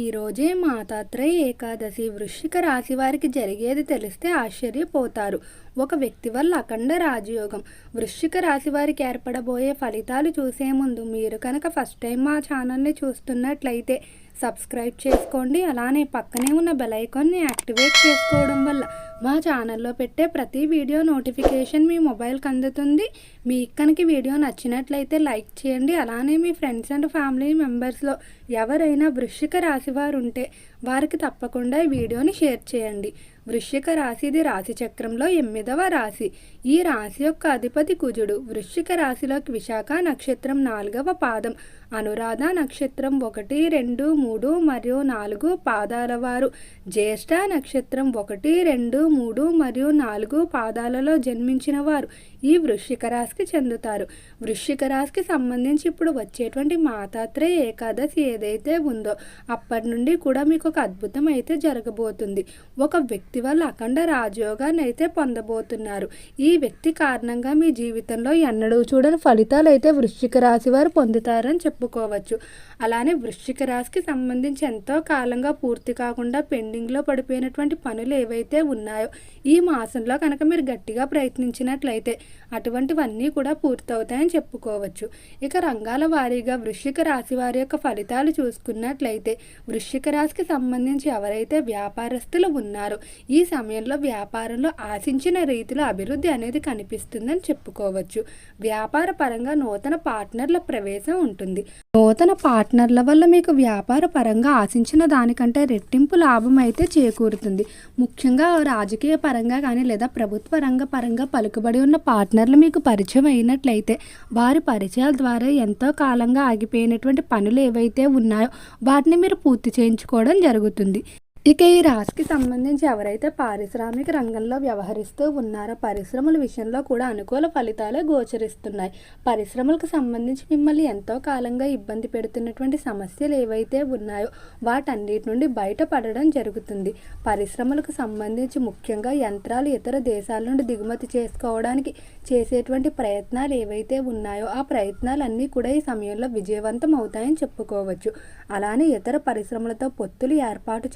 ఈరోజే మాతాత్రయ మాతాత్రేయ ఏకాదశి వృశ్చిక రాశి వారికి జరిగేది తెలిస్తే ఆశ్చర్యపోతారు. ఒక వ్యక్తి వల్ల అఖండ రాజయోగం. వృశ్చిక రాశి వారికి ఏర్పడబోయే ఫలితాలు చూసే ముందు మీరు కనుక ఫస్ట్ టైం మా ఛానల్ని చూస్తున్నట్లయితే సబ్స్క్రైబ్ చేసుకోండి. అలానే పక్కనే ఉన్న బెల్ ఐకాన్ని యాక్టివేట్ చేసుకోవడం వల్ల మా ఛానల్లో పెట్టే ప్రతి వీడియో నోటిఫికేషన్ మీ మొబైల్కి అందుతుంది. మీ కనుక వీడియో నచ్చినట్లయితే లైక్ చేయండి. అలానే మీ ఫ్రెండ్స్ అండ్ ఫ్యామిలీ మెంబర్స్లో ఎవరైనా వృశ్చిక రాశి వారు ఉంటే వారికి తప్పకుండా ఈ వీడియోని షేర్ చేయండి. వృశ్చిక రాశిది రాశి చక్రంలో ఎనిమిదవ రాశి. ఈ రాశి యొక్క అధిపతి కుజుడు. వృశ్చిక రాశిలోకి విశాఖ నక్షత్రం నాలుగవ పాదం. అనురాధ నక్షత్రం ఒకటి రెండు మూడు మరియు నాలుగు పాదాల వారు. జ్యేష్ఠ నక్షత్రం ఒకటి రెండు మూడు మరియు నాలుగు పాదాలలో జన్మించిన వారు ఈ వృశ్చిక రాశికి చెందుతారు. వృశ్చిక రాశికి సంబంధించి ఇప్పుడు వచ్చేటువంటి మాతాత్రేయ ఏకాదశి ఏదైతే ఉందో అప్పటి నుండి కూడా మీకు ఒక అద్భుతం అయితే జరగబోతుంది. ఒక వ్యక్తి వల్ల అఖండ రాజయోగాన్ని అయితే పొందబోతున్నారు. ఈ వ్యక్తి కారణంగా మీ జీవితంలో ఎన్నడూ చూడని ఫలితాలు అయితే వృశ్చిక రాశి వారు పొందుతారని చెప్పుకోవచ్చు. అలానే వృశ్చిక రాశికి సంబంధించి ఎంతో కాలంగా పూర్తి కాకుండా పెండింగ్లో పడిపోయినటువంటి పనులు ఏవైతే ఉన్నాయో ఈ మాసంలో కనుక మీరు గట్టిగా ప్రయత్నించినట్లయితే అటువంటివన్నీ కూడా పూర్తవుతాయని చెప్పుకోవచ్చు. ఇక రంగాల వారీగా వృశ్చిక రాశి వారి యొక్క ఫలితాలు చూసుకున్నట్లయితే వృశ్చిక రాశికి సంబంధించి ఎవరైతే వ్యాపారస్తులు ఉన్నారో ఈ సమయంలో వ్యాపారంలో ఆశించిన రీతిలో అభివృద్ధి అనేది కనిపిస్తుందని చెప్పుకోవచ్చు. వ్యాపార పరంగా నూతన పార్ట్నర్ల ప్రవేశం ఉంటుంది. నూతన పార్ట్నర్ల వల్ల మీకు వ్యాపార పరంగా ఆశించిన దానికంటే రెట్టింపు లాభం అయితే చేకూరుతుంది. ముఖ్యంగా రాజకీయ పరంగా కానీ లేదా ప్రభుత్వ రంగ పరంగా పలుకుబడి ఉన్న పార్ట్నర్లు మీకు పరిచయం అయినట్లయితే వారి పరిచయాల ద్వారా ఎంతో కాలంగా ఆగిపోయినటువంటి పనులు ఏవైతే ఉన్నాయో వాటిని మీరు పూర్తి చేయించుకోవడం జరుగుతుంది. ఇక ఈ రాశికి సంబంధించి ఎవరైతే పారిశ్రామిక రంగంలో వ్యవహరిస్తూ ఉన్నారో పరిశ్రమల విషయంలో కూడా అనుకూల ఫలితాలే గోచరిస్తున్నాయి. పరిశ్రమలకు సంబంధించి మిమ్మల్ని ఎంతో కాలంగా ఇబ్బంది పెడుతున్నటువంటి సమస్యలు ఏవైతే ఉన్నాయో వాటన్నిటి నుండి బయటపడడం జరుగుతుంది. పరిశ్రమలకు సంబంధించి ముఖ్యంగా యంత్రాలు ఇతర దేశాల నుండి దిగుమతి చేసుకోవడానికి చేసేటువంటి ప్రయత్నాలు ఏవైతే ఉన్నాయో ఆ ప్రయత్నాలన్నీ కూడా ఈ సమయంలో విజయవంతం అవుతాయని చెప్పుకోవచ్చు. అలానే ఇతర పరిశ్రమలతో పొత్తులు ఏర్పాటు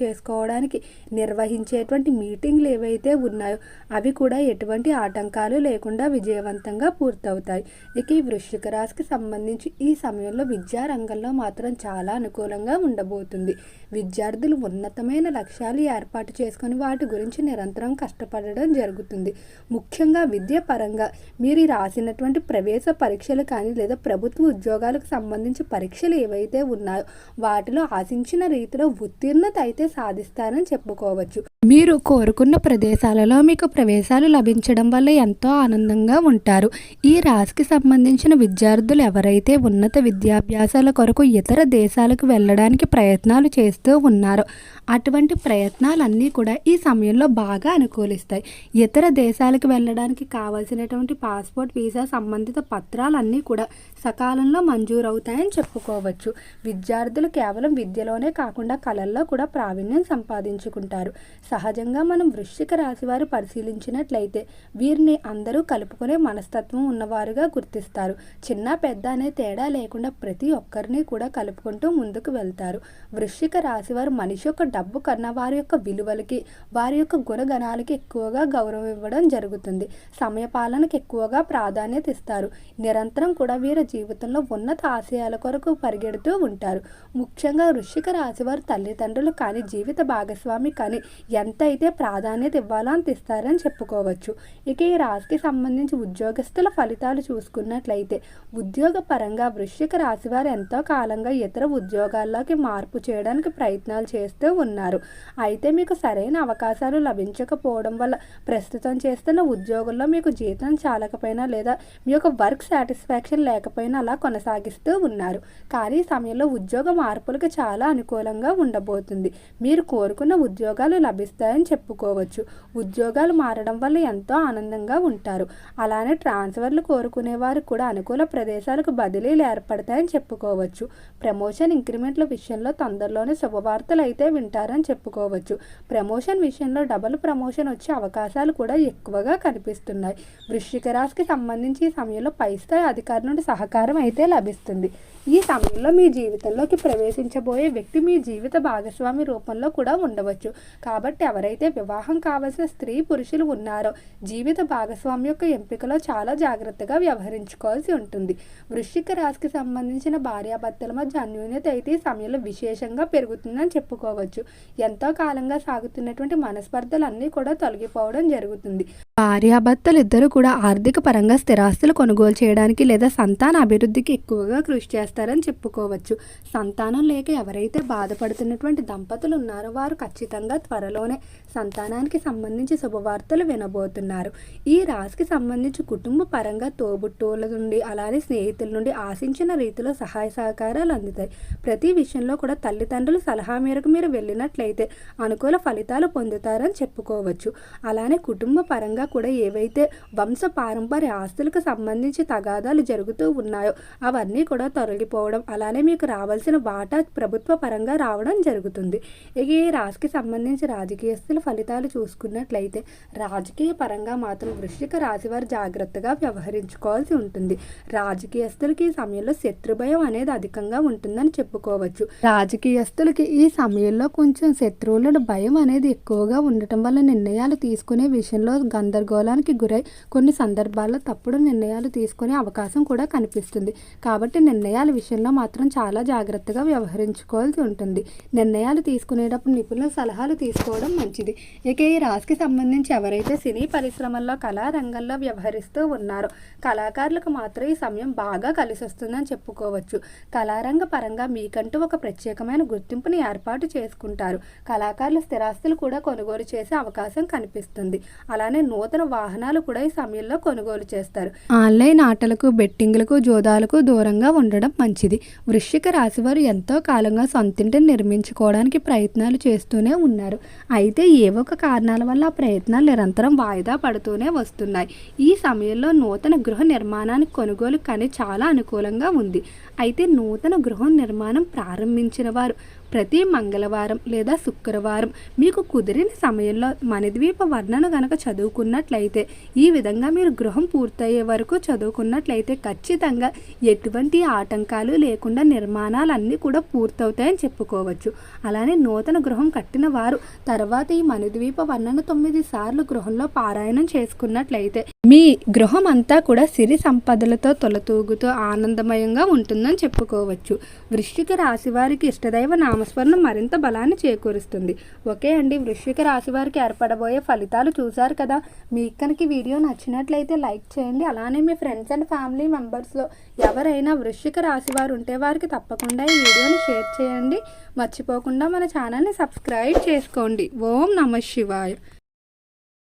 చేసుకోవడానికి నిర్వహించేటువంటి మీటింగ్లు ఏవైతే ఉన్నాయో అవి కూడా ఎటువంటి ఆటంకాలు లేకుండా విజయవంతంగా పూర్తవుతాయి. ఇక ఈ వృశ్చిక రాశికి సంబంధించి ఈ సమయంలో విద్యారంగంలో మాత్రం చాలా అనుకూలంగా ఉండబోతుంది. విద్యార్థులు ఉన్నతమైన లక్ష్యాలు ఏర్పాటు చేసుకొని వాటి గురించి నిరంతరం కష్టపడడం జరుగుతుంది. ముఖ్యంగా విద్య పరంగా మీరు రాసినటువంటి ప్రవేశ పరీక్షలు కానీ లేదా ప్రభుత్వ ఉద్యోగాలకు సంబంధించి పరీక్షలు ఏవైతే ఉన్నాయో వాటిలో ఆశించిన రీతిలో ఉత్తీర్ణత అయితే ఇస్తారని చెప్పుకోవచ్చు. మీరు కోరుకున్న ప్రదేశాలలో మీకు ప్రవేశాలు లభించడం వల్ల ఎంతో ఆనందంగా ఉంటారు. ఈ రాశికి సంబంధించిన విద్యార్థులు ఎవరైతే ఉన్నత విద్యాభ్యాసాల కొరకు ఇతర దేశాలకు వెళ్ళడానికి ప్రయత్నాలు చేస్తూ ఉన్నారో అటువంటి ప్రయత్నాలన్నీ కూడా ఈ సమయంలో బాగా అనుకూలిస్తాయి. ఇతర దేశాలకు వెళ్ళడానికి కావాల్సినటువంటి పాస్పోర్ట్ వీసా సంబంధిత పత్రాలన్నీ కూడా సకాలంలో మంజూరవుతాయని చెప్పుకోవచ్చు. విద్యార్థులు కేవలం విద్యలోనే కాకుండా కళల్లో కూడా ప్రావీణ్యం సంపాదించుకుంటారు. సహజంగా మనం వృశ్చిక రాశి వారు పరిశీలించినట్లయితే వీరిని అందరూ కలుపుకునే మనస్తత్వం ఉన్నవారుగా గుర్తిస్తారు. చిన్న పెద్ద అనే తేడా లేకుండా ప్రతి ఒక్కరిని కూడా కలుపుకుంటూ ముందుకు వెళ్తారు. వృశ్చిక రాశి వారు మనిషి యొక్క డబ్బు కన్నా వారి యొక్క విలువలకి వారి యొక్క గుణగణాలకి ఎక్కువగా గౌరవం ఇవ్వడం జరుగుతుంది. సమయపాలనకు ఎక్కువగా ప్రాధాన్యత ఇస్తారు. నిరంతరం కూడా వీరి జీవితంలో ఉన్నత ఆశయాల కొరకు పరిగెడుతూ ఉంటారు. ముఖ్యంగా వృశ్చిక రాశి వారు తల్లిదండ్రులు కానీ జీవిత భాగస్వామి కానీ ఎంత అయితే ప్రాధాన్యత ఇవ్వాలో అంత ఇస్తారని చెప్పుకోవచ్చు. ఇక ఈ రాశికి సంబంధించి ఉద్యోగస్తుల ఫలితాలు చూసుకున్నట్లయితే ఉద్యోగ పరంగా వృశ్చిక రాశి వారు ఎంతో కాలంగా ఇతర ఉద్యోగాల్లోకి మార్పు చేయడానికి ప్రయత్నాలు చేస్తూ ఉన్నారు. అయితే మీకు సరైన అవకాశాలు లభించకపోవడం వల్ల ప్రస్తుతం చేస్తున్న ఉద్యోగంలో మీకు జీతం చాలకపోయినా లేదా మీ యొక్క వర్క్ సాటిస్ఫాక్షన్ లేకపోయినా అలా కొనసాగిస్తూ ఉన్నారు. కానీ ఈ సమయంలో ఉద్యోగ మార్పులకు చాలా అనుకూలంగా ఉండబోతుంది. మీరు కోరుకున్న ఉద్యోగాలు లభిస్తాయని చెప్పుకోవచ్చు. ఉద్యోగాలు మారడం వల్ల ఎంతో ఆనందంగా ఉంటారు. అలానే ట్రాన్స్ఫర్లు కోరుకునే వారు కూడా అనుకూల ప్రదేశాలకు బదిలీలు ఏర్పడతాయని చెప్పుకోవచ్చు. ప్రమోషన్ ఇంక్రిమెంట్ల విషయంలో తొందరలోనే శుభవార్తలు అయితే వింటారని చెప్పుకోవచ్చు. ప్రమోషన్ విషయంలో డబుల్ ప్రమోషన్ వచ్చే అవకాశాలు కూడా ఎక్కువగా కనిపిస్తున్నాయి. వృశ్చిక రాశికి సంబంధించి ఈ సమయంలో పై స్థాయి అధికారుల నుండి సహకారం అయితే లభిస్తుంది. ఈ సమయంలో మీ జీవితంలోకి ప్రవేశించబోయే వ్యక్తి మీ జీవిత భాగస్వామి రూపంలో కూడా ఉండవచ్చు. కాబట్టి ఎవరైతే వివాహం కావలసిన స్త్రీ పురుషులు ఉన్నారో జీవిత భాగస్వామి యొక్క ఎంపికలో చాలా జాగ్రత్తగా వ్యవహరించుకోవాల్సి ఉంటుంది. వృశ్చిక రాశికి సంబంధించిన భార్యాభర్తల మధ్య అన్యోన్యత అయితే ఈ సమయంలో విశేషంగా పెరుగుతుందని చెప్పుకోవచ్చు. ఎంతో కాలంగా సాగుతున్నటువంటి మనస్పర్ధలు అన్నీ కూడా తొలగిపోవడం జరుగుతుంది. భార్యాభర్తలు ఇద్దరు కూడా ఆర్థిక పరంగా స్థిరాస్తులు కొనుగోలు చేయడానికి లేదా సంతాన అభివృద్ధికి ఎక్కువగా కృషి చేస్తారని చెప్పుకోవచ్చు. సంతానం లేక ఎవరైతే బాధపడుతున్నటువంటి దంపతులు ఉన్నారో వారు ఖచ్చితంగా త్వరలోనే సంతానానికి సంబంధించి శుభవార్తలు వినబోతున్నారు. ఈ రాశికి సంబంధించి కుటుంబ పరంగా తోబుట్టువుల నుండి అలానే స్నేహితుల నుండి ఆశించిన రీతిలో సహాయ సహకారాలు అందుతాయి. ప్రతి విషయంలో కూడా తల్లిదండ్రుల సలహా మేరకు మీరు వెళ్ళినట్లయితే అనుకూల ఫలితాలు పొందుతారని చెప్పుకోవచ్చు. అలానే కుటుంబ పరంగా కూడా ఏవైతే వంశ పారంపర్య ఆస్తులకు సంబంధించి తగాదాలు జరుగుతూ ఉన్నాయో అవన్నీ కూడా తొలగిపోవడం అలానే మీకు రావాల్సిన వాటా ప్రభుత్వ పరంగా రావడం జరుగుతుంది. ఇక ఈ ఈ రాశికి సంబంధించి రాజకీయస్తుల ఫలితాలు చూసుకున్నట్లయితే రాజకీయ పరంగా మాత్రం వృశ్చిక రాశి వారు జాగ్రత్తగా వ్యవహరించుకోవాల్సి ఉంటుంది. రాజకీయస్తులకి ఈ సమయంలో శత్రుభయం అనేది అధికంగా ఉంటుందని చెప్పుకోవచ్చు. రాజకీయస్తులకి ఈ సమయంలో కొంచెం శత్రువులను భయం అనేది ఎక్కువగా ఉండటం వల్ల నిర్ణయాలు తీసుకునే విషయంలో గందరగోళానికి గురై కొన్ని సందర్భాల్లో తప్పుడు నిర్ణయాలు తీసుకునే అవకాశం కూడా కనిపిస్తుంది. కాబట్టి నిర్ణయాల విషయంలో మాత్రం చాలా జాగ్రత్తగా వ్యవహరించుకోవాల్సి ఉంటుంది. నిర్ణయాలు తీసుకునేటప్పుడు నిపుణుల సలహాలు తీసుకోవడం మంచిది. ఇక ఈ రాశికి సంబంధించి ఎవరైతే సినీ పరిశ్రమల్లో కళారంగంలో వ్యవహరిస్తూ ఉన్నారో కళాకారులకు మాత్రం ఈ సమయం బాగా కలిసి వస్తుందని చెప్పుకోవచ్చు. కళారంగ పరంగా మీకంటూ ఒక ప్రత్యేకమైన గుర్తింపుని ఏర్పాటు చేసుకుంటారు. కళాకారులు స్థిరాస్తులు కూడా కొనుగోలు చేసే అవకాశం కనిపిస్తుంది. అలానే నూతన వాహనాలు కూడా ఈ సమయంలో కొనుగోలు చేస్తారు. ఆన్లైన్ ఆటలకు బెట్టింగ్లకు జోదాలకు దూరంగా ఉండడం మంచిది. వృశ్చిక రాశి వారు ఎంతో కాలంగా సొంతింటిని నిర్మించుకోవడానికి ప్రయత్నాలు చేస్తూనే ఉన్నారు. అయితే ఏవో ఒక కారణాల వల్ల ఆ ప్రయత్నాలు నిరంతరం వాయిదా పడుతూనే వస్తున్నాయి. ఈ సమయంలో నూతన గృహ నిర్మాణానికి కొనుగోలు కానీ చాలా అనుకూలంగా ఉంది. అయితే నూతన గృహ నిర్మాణం ప్రారంభించిన వారు ప్రతి మంగళవారం లేదా శుక్రవారం మీకు కుదిరిన సమయంలో మణిద్వీప వర్ణన గనక చదువుకున్నట్లయితే ఈ విధంగా మీరు గృహం పూర్తయ్యే వరకు చదువుకున్నట్లయితే ఖచ్చితంగా ఎటువంటి ఆటంకాలు లేకుండా నిర్మాణాలన్నీ కూడా పూర్తవుతాయని చెప్పుకోవచ్చు. అలానే నూతన గృహం కట్టిన వారు తర్వాత ఈ మణిద్వీప వర్ణన తొమ్మిది సార్లు గృహంలో పారాయణం చేసుకున్నట్లయితే మీ గృహం అంతా కూడా సిరి సంపదలతో తొలతూగుతూ ఆనందమయంగా ఉంటుందని చెప్పుకోవచ్చు. వృశ్చిక రాశి వారికి ఇష్టదైవ నామస్మరణం మరింత బలాన్ని చేకూరుస్తుంది. ఓకే అండి వృశ్చిక రాశి వారికి ఏర్పడబోయే ఫలితాలు చూశారు కదా. మీ కనుక వీడియో నచ్చినట్లయితే లైక్ చేయండి. అలానే మీ ఫ్రెండ్స్ అండ్ ఫ్యామిలీ మెంబర్స్లో ఎవరైనా వృశ్చిక రాశి వారు ఉంటే వారికి తప్పకుండా ఈ వీడియోని షేర్ చేయండి. మర్చిపోకుండా మన ఛానల్ని సబ్స్క్రైబ్ చేసుకోండి. ఓం నమ శివాయ.